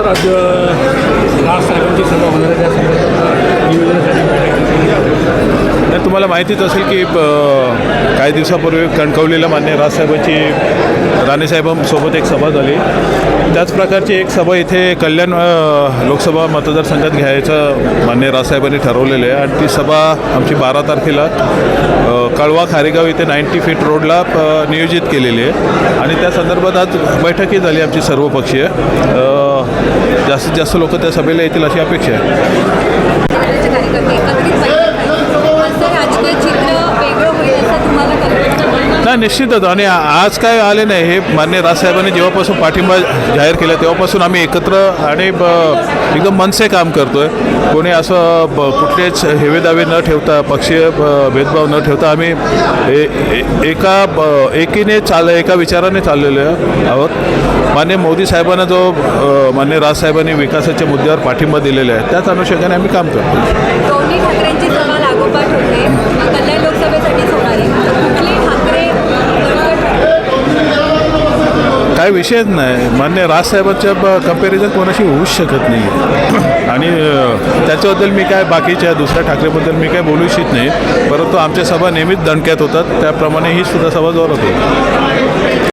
Sir आज अ, सभा होणार आहे त्या तुम्हाला माहितीच असेल की काही दिवसापूर्वी कणकवलीला मान्य राजसाहेबांची राणेसाहेबांसोबत एक सभा झाली. त्याच प्रकारची एक सभा इथे कल्याण लोकसभा मतदारसंघात घ्यायचं मान्य राजसाहेबांनी ठरवलेलं आहे. आणि ती सभा आमची बारा तारखेला कळवा खारेगाव इथे नाईन्टी फीट रोडला नियोजित केलेली आहे. आणि त्या संदर्भात आज बैठकही झाली आमची सर्वपक्षीय. जास्तीत जास्त लोक त्या सभेला येतील अशी अपेक्षा आहे. ना निश्चितच आणि आज काय आले नाही हे मान्य राजसाहेबांनी जेव्हापासून पाठिंबा जाहीर केला तेव्हापासून आम्ही एकत्र आणि ब एकदम मनसे काम करतो आहे कोणी असं ब कुठलेच हेवेदावे न ठेवता पक्षीय ब- भेदभाव न ठेवता आम्ही ए, एका ब एकीने चाल एका विचाराने चाललेलो आहोत. मान्य मोदी साहेबांना जो मान्य राजसाहेबांनी विकासाच्या मुद्द्यावर पाठिंबा दिलेला आहे त्याच अनुषंगाने आम्ही काम करतो काय विषयच नाही. मान्य राजसाहेबांच्या कंपॅरिझन कोणाशी होऊच शकत नाही. आणि त्याच्याबद्दल मी काय बाकीच्या दुसऱ्या ठाकरेबद्दल मी काय बोलू इच्छित नाही. परंतु आमच्या सभा नेहमीच दणक्यात होतात. त्याप्रमाणे ही सुद्धा सभा जोरात होती.